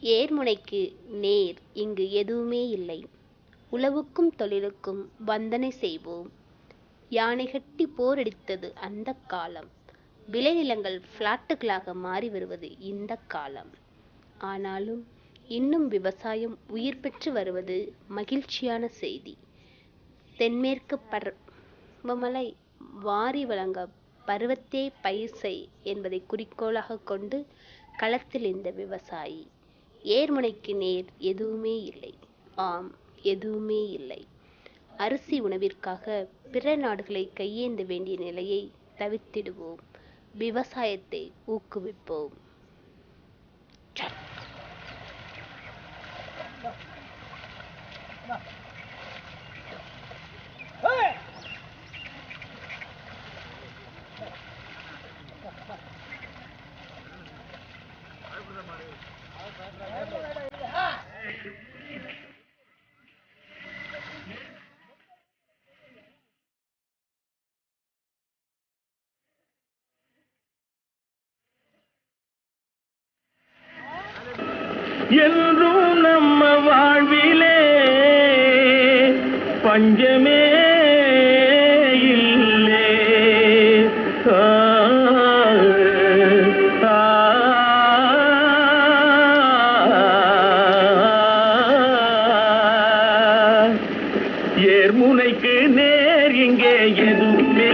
ஏர்முனைக்கு நேர் இங்கு எதுவுமே இல்லை. உழவுக்கும் தொழிலுக்கும் வந்தனை செய்வோம். யானை கட்டி போரடித்தது அந்த காலம். விளைநிலங்கள் ஃப்ளாட்டுகளாக மாறி வருவது இந்த காலம். ஆனாலும் இன்னும் விவசாயம் உயிர் பெற்று வருவது மகிழ்ச்சியான செய்தி. தென்மேற்கு பருவமலை வாரி வழங்க பருவத்தே பயிர் செய் என்பதை குறிக்கோளாக கொண்டு களத்தில் இந்த விவசாயி ஏர்முனைக்கு நேர் எதுவுமே இல்லை. ஆம் எதுவுமே இல்லை. அரிசி உணவிற்காக பிற நாடுகளை கையேந்த வேண்டிய நிலையை தவிர்த்திடுவோம். விவசாயத்தை ஊக்குவிப்போம். என்றும் நம்ம வாழ்விலே பஞ்சமே ஏர்முனைக்கு நேர் இங்கே எதுவுமே